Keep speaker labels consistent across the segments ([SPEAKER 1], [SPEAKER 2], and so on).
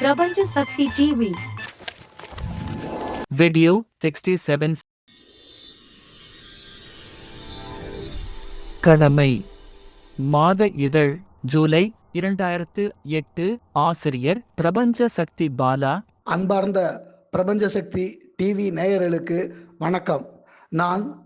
[SPEAKER 1] பிரபஞ்ச Sakthi TV
[SPEAKER 2] Video 67 கடமை. மாத இதழ் ஜூலை இரண்டாயிரத்து எட்டு ஆசிரியர் பிரபஞ்ச சக்தி பாலா.
[SPEAKER 3] அன்பார்ந்த பிரபஞ்ச சக்தி டிவி நேயர்களுக்கு வணக்கம். நான்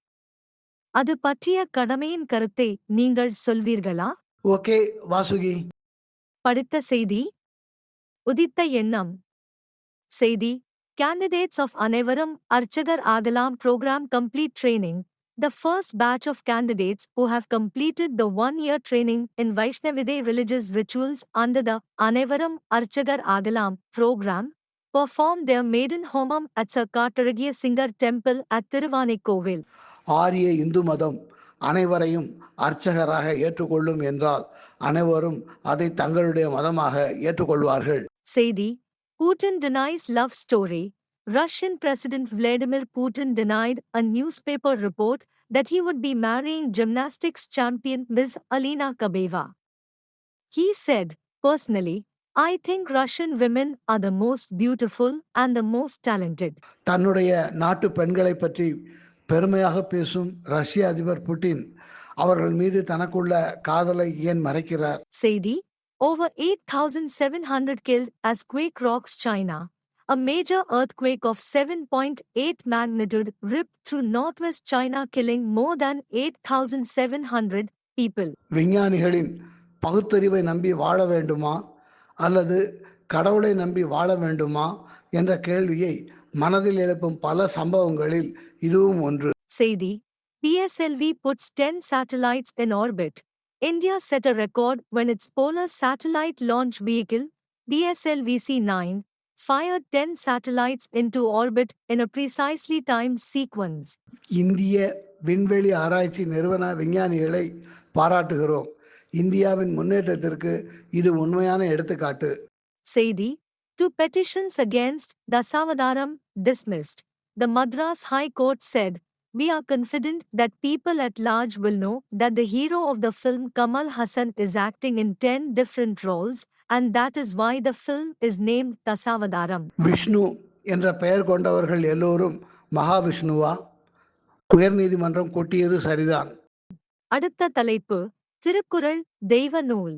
[SPEAKER 1] அது பற்றிய கடமையின் கருத்தை நீங்கள் சொல்வீர்களா
[SPEAKER 3] ஓகே வாசுகி
[SPEAKER 1] படித்த செய்தி உதித்த எண்ணம் செய்தி candidates of அனைவரும் அர்ச்சகர் ஆகலாம் program complete training the first batch of candidates who have completed the one-year training in Vaishnavide religious rituals under the அனைவரும் அர்ச்சகர் ஆகலாம் program performed their maiden homam at Sir Kartaragiya Singar temple at Tiruvanekkovil.
[SPEAKER 3] ஆரிய இந்து மதம் அனைவரையும் அர்ச்சகராக ஏற்றுக்கொள்ளும் என்றால் அனைவரும் அதை தங்களுடைய மதமாக ஏற்றுக்கொள்வார்கள்
[SPEAKER 1] செய்தி Putin denies love story. Russian President Vladimir Putin denied a newspaper report that he would be marrying gymnastics champion Ms. Alina Kabeva. He said, Personally, I think Russian women are the most beautiful and the most talented.
[SPEAKER 3] தன்னுடைய நாட்டு பெண்களை பற்றி பெருமையாக பேசும் ரஷ்ய அதிபர் Putin அவர்கள் மீது தனக்குள்ள காதலை ஏன் மறைக்கிறார்
[SPEAKER 1] Seidi, over 8,700 killed as quake rocks China. A major earthquake of 7.8 magnitude ripped through northwest China, killing more than 8,700 people.
[SPEAKER 3] விஞ்ஞானிகளின் பகுத்தறிவை நம்பி வாழ வேண்டுமா அல்லது கடவுளை நம்பி வாழ வேண்டுமா என்ற கேள்வியை மனதில் எழுப்பும் பல சம்பவங்களில் இதுவும் ஒன்று
[SPEAKER 1] Seidi, PSLV puts 10 satellites in orbit. India set a record when its Polar Satellite Launch Vehicle, BSLV-C 9, fired 10 satellites into orbit in a precisely timed sequence.
[SPEAKER 3] இந்திய விண்வெளி ஆராய்ச்சி நிறுவன விஞ்ஞானிகளை பாராட்டுகிறோம் இந்தியாவின் முன்னேற்றத்திற்கு இது உண்மையான எடுத்துக்காட்டு
[SPEAKER 1] Seidi, two petitions against Dasavadaram dismissed. The Madras High Court said, We are confident that people at large will know that the hero of the film Kamal Hassan is acting in 10 different roles, and that is why the film is named Dasavadaram.
[SPEAKER 3] Vishnu என்ற பெயர் கொண்டவர்கள் எல்லோரும் மகாவிஷ்ணுவா உயர்நீதிமன்றம் கொட்டியது சரிதான்
[SPEAKER 1] அடுத்த தலைப்பு திருக்குறள் தெய்வ நூல்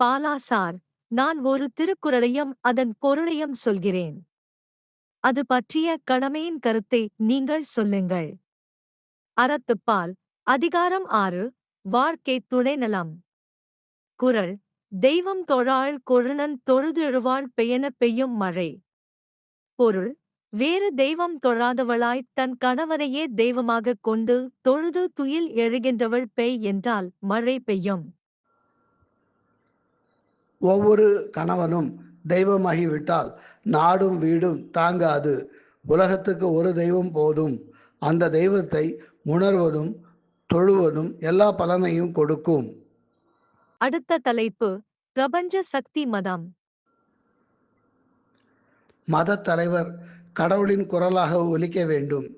[SPEAKER 1] பாலாசார் நான் ஒரு திருக்குறளையும் அதன் பொருளையும் சொல்கிறேன். அது பற்றிய கடமையின் கருத்தை நீங்கள் சொல்லுங்கள். அறத்துப்பால் அதிகாரம் ஆறு வாழ்க்கை துணைநலம் குரல் தெய்வம் தொழாள் கொழுனன் தொழுதெழுவாள் பெயன பெய்யும் மழை. பொருள் வேறு தெய்வம் தொழாதவளாய் தன் கணவரையே தெய்வமாகக் கொண்டு தொழுது துயில் எழுகின்றவள் பெய் என்றால் மழை பெய்யும்.
[SPEAKER 3] ஒவ்வொரு கணவனும் தெய்வமாகிவிட்டால் நாடும் வீடும் தாங்காது. உலகத்துக்கு ஒரு தெய்வம் போதும். அந்த தெய்வத்தை உணர்வதும் தொழுவதும் எல்லா பலனையும் கொடுக்கும்.
[SPEAKER 1] அடுத்த தலைப்பு பிரபஞ்ச சக்தி மதம்.
[SPEAKER 3] மத தலைவர் கடவுளின் குரலாக ஒலிக்க வேண்டும்.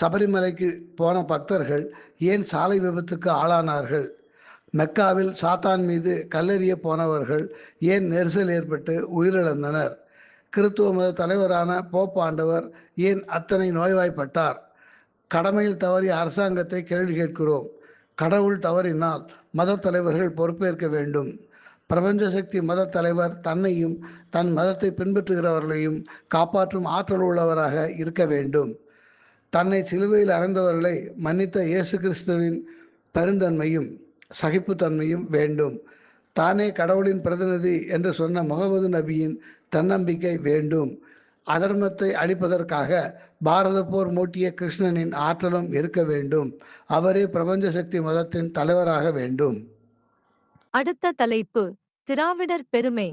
[SPEAKER 3] சபரிமலைக்கு போன பக்தர்கள் ஏன் சாலை விபத்துக்கு ஆளானார்கள்? மெக்காவில் சாத்தான் மீது கல்லெறிய போனவர்கள் ஏன் நெரிசல் ஏற்பட்டு உயிரிழந்தனர்? கிறித்துவ மத தலைவரான போப் ஆண்டவர் ஏன் அத்தனை நோய்வாய்ப்பட்டார்? கடமையில் தவறிய அரசாங்கத்தை கேள்வி கேட்கிறோம். கடவுள் தவறினால் மத தலைவர்கள் பொறுப்பேற்க வேண்டும். பிரபஞ்ச சக்தி மத தலைவர் தன்னையும் தன் மதத்தை பின்பற்றுகிறவர்களையும் காப்பாற்றும் ஆற்றல் உள்ளவராக இருக்க வேண்டும். தன்னை சிலுவையில் அறைந்தவர்களை மன்னித்த இயேசு கிறிஸ்துவின் பெருந்தன்மையும் சகிப்புத்தன்மையும் வேண்டும். தானே கடவுளின் பிரதிநிதி என்று சொன்ன முகமது நபியின் தன்னம்பிக்கை வேண்டும். அதர்மத்தை அழிப்பதற்காக பாரத போர் மூட்டிய கிருஷ்ணனின் ஆற்றலும் இருக்க வேண்டும். அவரே பிரபஞ்ச சக்தி மதத்தின் தலைவராக வேண்டும்.
[SPEAKER 1] அடுத்த தலைப்பு திராவிடர் பெருமை.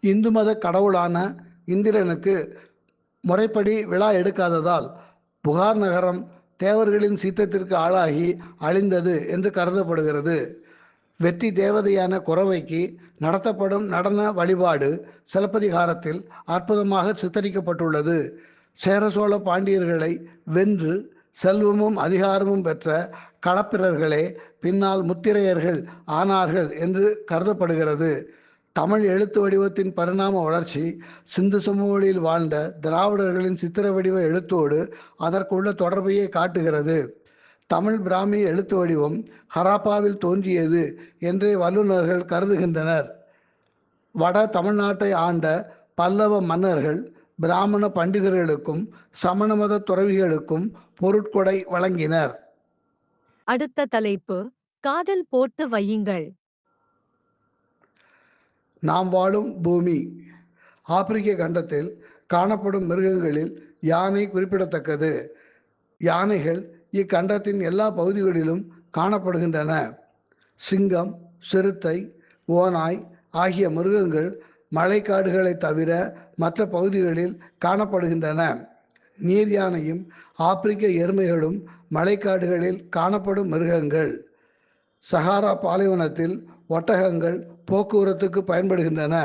[SPEAKER 3] இந்து மத கடவுளான இந்திரனுக்கு முறைப்படி விழா எடுக்காததால் புகார் நகரம் தேவர்களின் சீற்றத்திற்கு ஆளாகி அழிந்தது என்று கருதப்படுகிறது. வெற்றி தேவதையான குறவைக்கு நடத்தப்படும் நடன வழிபாடு சிலப்பதிகாரத்தில் அற்புதமாக சித்தரிக்கப்பட்டுள்ளது. சேர சோழ பாண்டியர்களை வென்று செல்வமும் அதிகாரமும் பெற்ற களப்பிரர்களே பின்னால் முத்திரையர்கள் ஆனார்கள் என்று கருதப்படுகிறது. தமிழ் எழுத்து வடிவத்தின் பரிணாம வளர்ச்சி சிந்து சமவெளியில் வாழ்ந்த திராவிடர்களின் சித்திர வடிவ எழுத்தோடு அதற்குள்ள தொடர்பையே காட்டுகிறது. தமிழ் பிராமி எழுத்து வடிவம் ஹராப்பாவில் தோன்றியது என்றே வல்லுநர்கள் கருதுகின்றனர். வட தமிழ்நாட்டை ஆண்ட பல்லவ மன்னர்கள் பிராமண பண்டிதர்களுக்கும் சமண மத துறவிகளுக்கும் பொருட்கொடை வழங்கினர்.
[SPEAKER 1] அடுத்த தலைப்பு காதல் போட்டு வையுங்கள்.
[SPEAKER 3] நாம் வாழும் பூமி. ஆப்பிரிக்க கண்டத்தில் காணப்படும் மிருகங்களில் யானை குறிப்பிடத்தக்கது. யானைகள் இக்கண்டத்தின் எல்லா பகுதிகளிலும் காணப்படுகின்றன. சிங்கம் சிறுத்தை ஓநாய் ஆகிய மிருகங்கள் மழைக்காடுகளை தவிர மற்ற பகுதிகளில் காணப்படுகின்றன. நீர் யானையும் ஆப்பிரிக்க எருமைகளும் மழைக்காடுகளில் காணப்படும் மிருகங்கள். சஹாரா பாலைவனத்தில் ஒட்டகங்கள் போக்குவரத்துக்கு பயன்படுகின்றன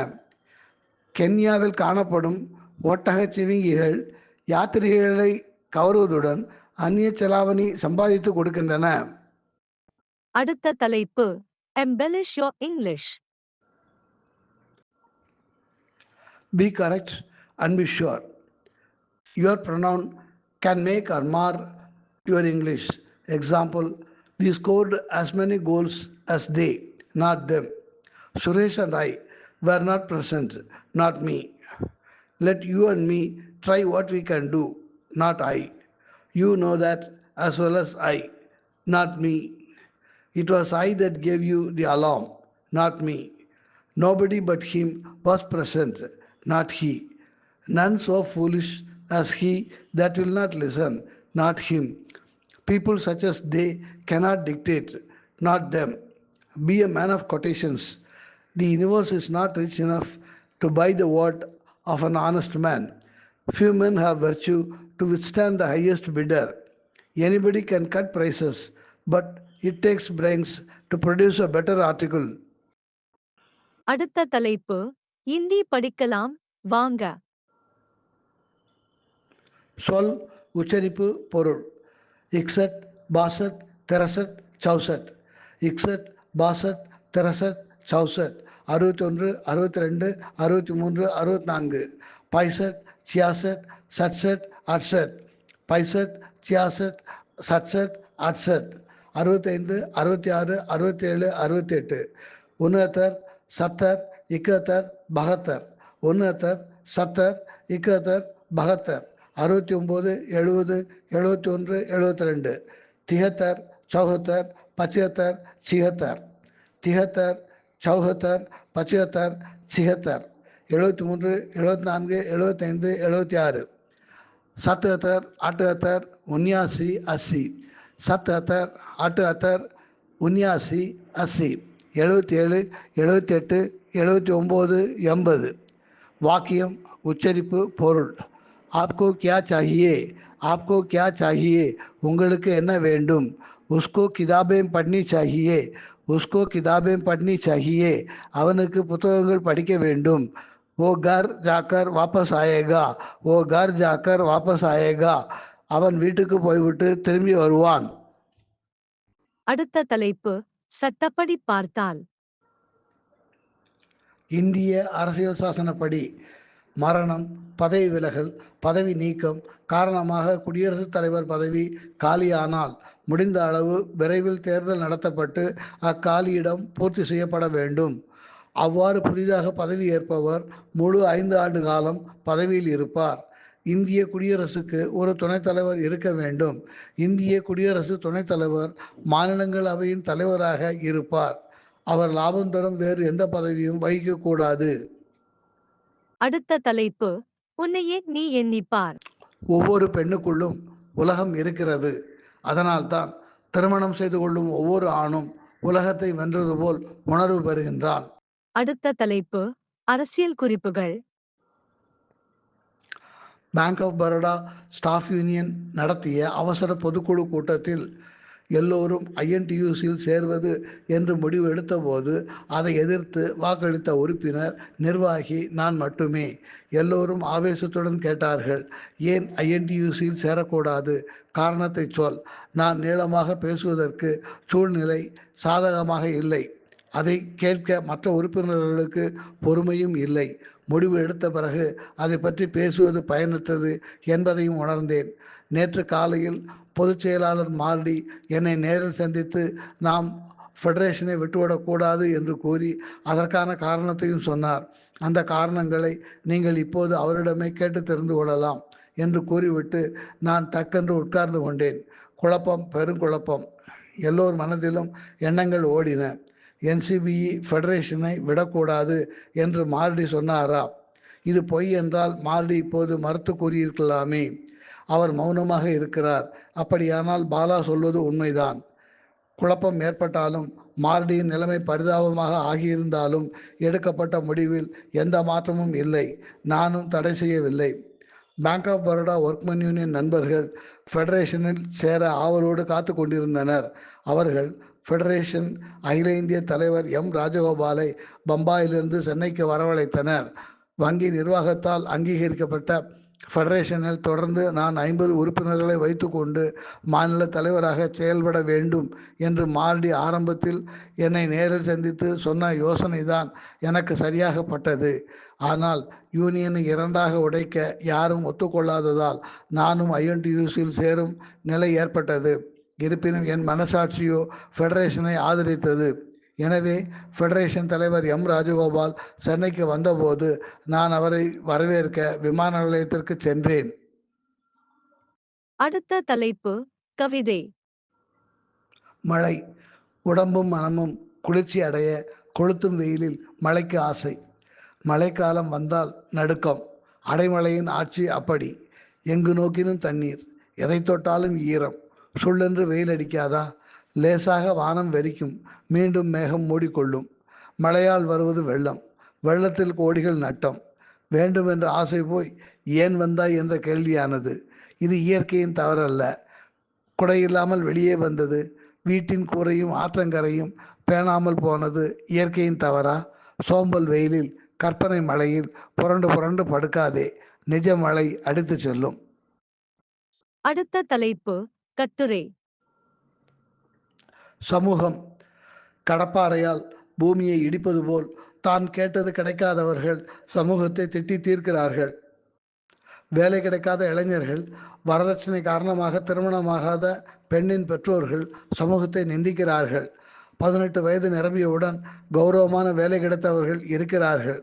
[SPEAKER 3] கென்யாவில் காணப்படும் ஒட்டகச் சிவிங்கிகள் யாத்திரிகளை கவருவதுடன் அந்நிய செலாவணி சம்பாதித்து கொடுக்கின்றன
[SPEAKER 1] அடுத்த தலைப்பு embellish your English
[SPEAKER 3] Be correct and be sure. Your pronoun can make or mar your English. Example, we scored as many goals as they, not them. Suresh and I were not present, not me. Let you and me try what we can do, not I. You know that as well as I, not me. It was I that gave you the alarm, not me. Nobody but him was present, not he. None so foolish as he that will not listen, not him. People such as they cannot dictate, not them. Be a man of quotations. The universe is not rich enough to buy the word of an honest man. Few men have virtue to withstand the highest bidder. Anybody can cut prices, but it takes brains to produce a better article.
[SPEAKER 1] அடுத்த தலைப்பு இந்தி படிக்கலாம் வாங்க
[SPEAKER 3] சொல் உச்சரிப்பு பொருள் இக்சட் Basset தெரசட் சௌசட் இக்சட் Basset தெரசட் சௌசட் அறுபத்தொன்று அறுபத்தி ரெண்டு அறுபத்தி மூன்று அறுபத்தி நான்கு பைசட் சியாசட் சட்சட் அட்சட். பைசட் சியாசட் சட்சட் அட்சட். அறுபத்தைந்து அறுபத்தி ஆறு அறுபத்தி ஏழு அறுபத்தி எட்டு உன்னத்தர் சத்தர் இக்கத்தர் பகத்தர். உன்னத்தர் சத்தர் இக்கத்தர் பகத்தர். அறுபத்தி ஒம்பது எழுபது எழுபத்தி ஒன்று எழுபத்தி ரெண்டு திகத்தர் சௌகத்தர் பச்சகத்தர் சிகத்தர். திகத்தர் சௌகத்தர் பச்சகத்தர் சிகத்தர். எழுபத்தி மூன்று எழுபத்தி நான்கு எழுபத்தைந்து எழுபத்தி ஆறு. சத்துகத்தர் ஆட்டுகத்தர் உன்யாசி அசி சத்துகத்தர் ஆட்டுகத்தர் உன்யாசி அசி எழுபத்தி ஏழு எழுபத்தி எட்டு எழுபத்தி ஒம்பது எண்பது. வாக்கியம் உச்சரிப்பு பொருள். ஆப்கோ கியா சாகியே? ஆப்கோ கியா சாகியே? உங்களுக்கு என்ன வேண்டும்? உஸ்கோ கிதாபேம் பண்ணி சாகியே? உஸ்கோ கிதாபேம் பட்னி சாகியே. அவனுக்கு புத்தகங்கள் படிக்க வேண்டும். ஓ கர் ஜாக்கர் வாபஸ் ஆயேகா. ஓ கர் ஜாக்கர் வாபஸ் ஆயேகா. அவன் வீட்டுக்கு போய்விட்டு திரும்பி வருவான்.
[SPEAKER 1] அடுத்த தலைப்பு சட்டப்படி பார்த்தால்.
[SPEAKER 3] இந்திய அரசியல் சாசனப்படி. மரணம் பதவி விலகல் பதவி நீக்கம் காரணமாக குடியரசுத் தலைவர் பதவி காலியானால் முடிந்த அளவு விரைவில் தேர்தல் நடத்தப்பட்டு அக்காலியிடம் பூர்த்தி செய்யப்பட வேண்டும். அவ்வாறு புதிதாக பதவி ஏற்பவர் முழு ஐந்து ஆண்டு காலம் பதவியில் இருப்பார். இந்திய குடியரசுக்கு ஒரு துணைத் தலைவர் இருக்க வேண்டும். இந்திய குடியரசு துணைத் தலைவர் மாநிலங்களவையின் தலைவராக இருப்பார். அவர் லாபம் தரும் வேறு எந்த பதவியும் வகிக்கக்கூடாது
[SPEAKER 1] அடுத்த தலைப்பு உன்னையே நீ எண்ணிப்பார்.
[SPEAKER 3] ஒவ்வொரு பெண்ணுக்குள்ளும் உலகம் இருக்கிறது. அதனால்தான் திருமணம் செய்து கொள்ளும் ஒவ்வொரு ஆணும் உலகத்தை வென்றது போல் உணர்வு பெறுகின்றான்
[SPEAKER 1] அடுத்த தலைப்பு அரசியல் குறிப்புகள்.
[SPEAKER 3] Bank of Baroda staff union நடத்திய அவசர பொதுக்குழு கூட்டத்தில் எல்லோரும் ஐஎன்டியூசியில் சேர்வது என்று முடிவு எடுத்தபோது அதை எதிர்த்து வாக்களித்த உறுப்பினர் நிர்வாகி நான் மட்டுமே. எல்லோரும் ஆவேசத்துடன் கேட்டார்கள் ஏன் ஐஎன்டியூசியில் சேரக்கூடாது? காரணத்தை சொல். நான் நீளமாக பேசுவதற்கு சூழ்நிலை சாதகமாக இல்லை. அதை கேட்க மற்ற உறுப்பினர்களுக்கு பொறுமையும் இல்லை. முடிவு எடுத்த பிறகு அதை பற்றி பேசுவது பயனற்றது என்பதையும் உணர்ந்தேன். நேற்று காலையில் பொதுச் செயலாளர் மார்டி என்னை நேரில் சந்தித்து நாம் ஃபெடரேஷனை விட்டுவிடக்கூடாது என்று கூறி அதற்கான காரணத்தையும் சொன்னார். அந்த காரணங்களை நீங்கள் இப்போது அவரிடமே கேட்டு தெரிந்து கொள்ளலாம் என்று கூறிவிட்டு நான் தக்கென்று உட்கார்ந்து கொண்டேன். குழப்பம் பெருங்குழப்பம் எல்லோர் மனதிலும் எண்ணங்கள் ஓடின. என்சிபிஇ ஃபெடரேஷனை விடக்கூடாது என்று மார்டி சொன்னாரா? இது பொய் என்றால் மார்டி இப்போது மறுத்து கூறியிருக்கலாமே. அவர் மௌனமாக இருக்கிறார். அப்படியானால் பாலா சொல்வது உண்மைதான். குழப்பம் ஏற்பட்டாலும் மார்டியின் நிலைமை பரிதாபமாக ஆகியிருந்தாலும் எடுக்கப்பட்ட முடிவில் எந்த மாற்றமும் இல்லை. நானும் தடை செய்யவில்லை. Bank of Baroda workman union நண்பர்கள் ஃபெடரேஷனில் சேர ஆவலோடு காத்து கொண்டிருந்தனர். அவர்கள் ஃபெடரேஷன் அகில இந்திய தலைவர் எம் ராஜகோபாலை பம்பாயிலிருந்து சென்னைக்கு வரவழைத்தனர். வங்கி நிர்வாகத்தால் அங்கீகரிக்கப்பட்ட ஃபெடரேஷனில் தொடர்ந்து நான் ஐம்பது உறுப்பினர்களை வைத்துக்கொண்டு மாநில தலைவராக செயல்பட வேண்டும் என்று மார்டி ஆரம்பத்தில் என்னை நேரில் சந்தித்து சொன்ன யோசனை தான் எனக்கு சரியாகப்பட்டது. ஆனால் யூனியனை இரண்டாக உடைக்க யாரும் ஒத்துக்கொள்ளாததால் நானும் ஐஎன்டியூசியில் சேரும் நிலை ஏற்பட்டது. இருப்பினும் என் மனசாட்சியோ ஃபெடரேஷனை ஆதரித்தது. எனவே ஃபெடரேஷன் தலைவர் எம் ராஜகோபால் சென்னைக்கு வந்தபோது நான் அவரை வரவேற்க விமான நிலையத்திற்கு சென்றேன்.
[SPEAKER 1] அடுத்த தலைப்பு கவிதை.
[SPEAKER 3] மழை. உடம்பும் மனமும் குளிர்ச்சி அடைய கொளுத்தும் வெயிலில் மழைக்கு ஆசை. மழைக்காலம் வந்தால் நடுக்கம். அடைமழையின் ஆட்சி அப்படி. எங்கு நோக்கினும் தண்ணீர். எதை தொட்டாலும் ஈரம். சுள்ளென்று வெயில் அடிக்காதா? லேசாக வானம் வெறிக்கும். மீண்டும் மேகம் மூடிக்கொள்ளும். மழையால் வருவது வெள்ளம். வெள்ளத்தில் கோடிகள் நட்டம். வேண்டுமென்ற ஆசை போய் ஏன் வந்தாய் என்ற கேள்வியானது. இது இயற்கையின் தவறல்ல. குடையில்லாமல் வெளியே வந்தது. வீட்டின் கூரையும் ஆற்றங்கரையும் பேணாமல் போனது இயற்கையின் தவறா? சோம்பல் வெயிலில் கற்பனை மழையில் புரண்டு புரண்டு படுக்காதே. நிஜ மழை அடித்து செல்லும்.
[SPEAKER 1] அடுத்த தலைப்பு கட்டுரை.
[SPEAKER 3] சமூகம் கடப்பாறையால் பூமியை இடிப்பது போல் தான் கேட்டது கிடைக்காதவர்கள் சமூகத்தை திட்டி தீர்க்கிறார்கள். வேலை கிடைக்காத இளைஞர்கள் வரதட்சணை காரணமாக திருமணமாகாத பெண்ணின் பெற்றோர்கள் சமூகத்தை நிந்திக்கிறார்கள். பதினெட்டு வயது நிரம்பியவுடன் கௌரவமான வேலை கிடைத்தவர்கள் இருக்கிறார்கள்.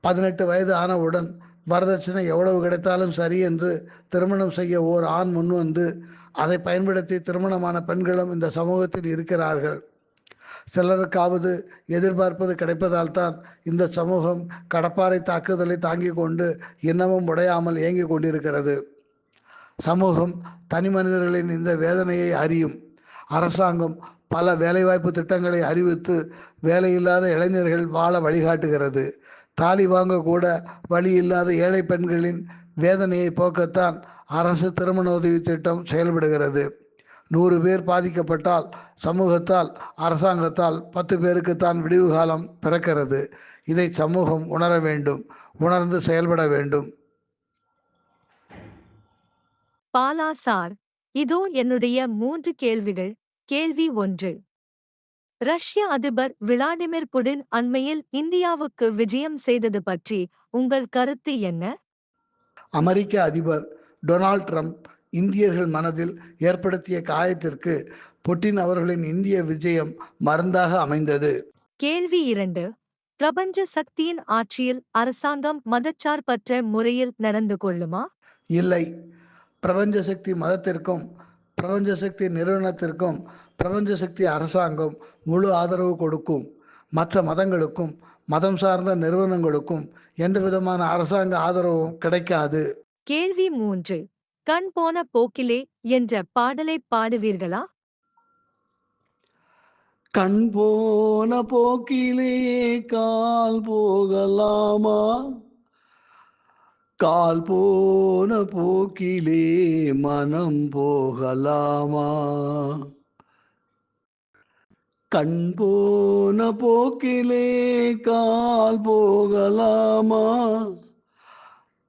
[SPEAKER 3] பதினெட்டு வயது ஆனவுடன் வரதட்சணை எவ்வளவு கிடைத்தாலும் சரி என்று திருமணம் செய்ய ஓர் ஆண் முன்வந்து அதை பயன்படுத்தி திருமணமான பெண்களும் இந்த சமூகத்தில் இருக்கிறார்கள். சிலருக்காவது எதிர்பார்ப்பது கிடைப்பதால் தான் இந்த சமூகம் கடப்பாறை தாக்குதலை தாங்கிக் கொண்டு இன்னமும் உடையாமல் இயங்கிக் கொண்டிருக்கிறது. சமூகம் தனி மனிதர்களின் இந்த வேதனையை அறியும். அரசாங்கம் பல வேலைவாய்ப்பு திட்டங்களை அறிவித்து வேலையில்லாத இளைஞர்கள் வாழ வழிகாட்டுகிறது. தாலி வாங்க கூட வழி இல்லாத ஏழை பெண்களின் வேதனையை போக்கத்தான் அரசு திருமண உதவி திட்டம் செயல்படுகிறது. நூறு பேர் பாதிக்கப்பட்டால் சமூகத்தால் அரசாங்கத்தால் பத்து பேருக்குத்தான் விடிவு காலம் பிறக்கிறது. இதை சமூகம் உணர வேண்டும் உணர்ந்து செயல்பட வேண்டும்.
[SPEAKER 1] பாலா சார் இதோ என்னுடைய மூன்று கேள்விகள். கேள்வி ஒன்று. ரஷ்ய அதிபர் விளாடிமிர் புடின் அண்மையில் இந்தியாவுக்கு விஜயம் செய்தது பற்றி உங்கள் கருத்து என்ன?
[SPEAKER 3] அமெரிக்க அதிபர் டொனால்ட் ட்ரம்ப் இந்தியர்கள் மனதில் ஏற்படுத்திய காயத்திற்கு புட்டின் அவர்களின் இந்திய விஜயம் மருந்தாக அமைந்தது.
[SPEAKER 1] கேள்வி இரண்டு. பிரபஞ்ச சக்தியின் ஆட்சியில் அரசாங்கம் மதச்சார்பற்ற முறையில் நடந்து கொள்ளுமா?
[SPEAKER 3] இல்லை. பிரபஞ்ச சக்தி மதத்திற்கும் பிரபஞ்ச சக்தி நிறுவனத்திற்கும் பிரபஞ்ச சக்தி அரசாங்கம் முழு ஆதரவு கொடுக்கும். மற்ற மதங்களுக்கும் மதம் சார்ந்த நிறுவனங்களுக்கும் எந்த விதமான அரசாங்க ஆதரவும் கிடைக்காது.
[SPEAKER 1] கேள்வி மூன்று கண் போன போக்கிலே என்ற பாடலை பாடுவீர்களா?
[SPEAKER 3] கண் போன போக்கிலே கால் போகலாமா? கால் போன போக்கிலே மனம் போகலாமா? கண் போன போக்கிலே கால் போகலாமா?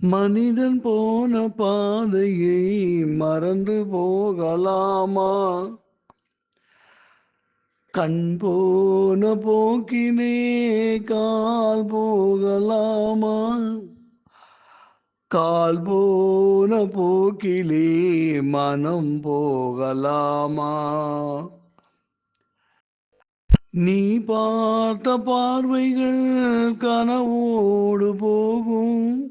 [SPEAKER 3] மனிதன் போன பாதையை மறந்து போகலாமா? கண் போன போக்கினே கால் போகலாமா? கால் போன போக்கிலே மனம் போகலாமா? நீ பார்த்த பார்வைகள் கனவோடு போகும்.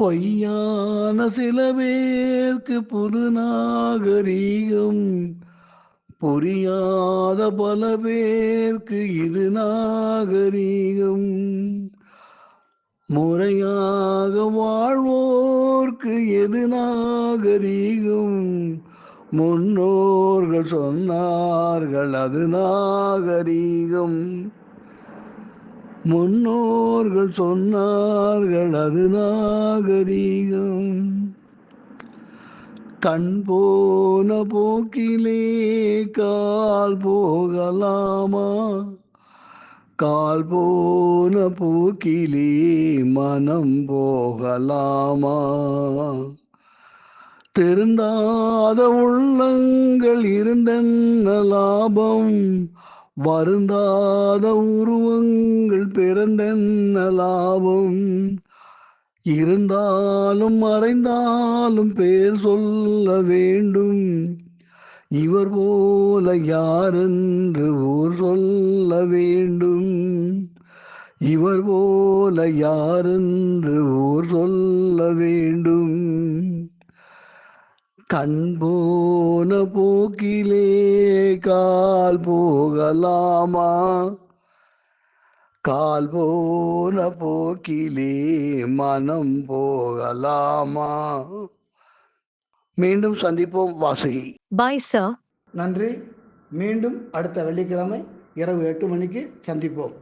[SPEAKER 3] பொய்யான சில பேர்க்கு புது நாகரீகம். புரியாத பல பேர்க்கு இது நாகரீகம். முறையாக வாழ்வோர்க்கு எது நாகரீகம்? முன்னோர்கள் சொன்னார்கள் அது நாகரீகம். முன்னோர்கள் சொன்னார்கள் அது நாகரீகம். கண் போன போக்கிலே கால் போகலாமா? கால் போன போக்கிலே மனம் போகலாமா? திருந்தாத உள்ளங்கள் இருந்தென்ன லாபம்? வருந்தாத உருவங்கள் பிறந்தென்ன லாபம்? இருந்தாலும் மறைந்தாலும் பேர் சொல்ல வேண்டும். இவர் போல யாரென்று ஊர் சொல்ல வேண்டும். இவர் போல யாரென்று ஊர் சொல்ல வேண்டும். கண் போன போக்கிலே கால் போகலாமா? கால் போன போக்கிலே மனம் போகலாமா? மீண்டும் சந்திப்போம் வாசுகி.
[SPEAKER 1] பாய் சார்
[SPEAKER 3] நன்றி. மீண்டும் அடுத்த வெள்ளிக்கிழமை இரவு எட்டு மணிக்கு சந்திப்போம்.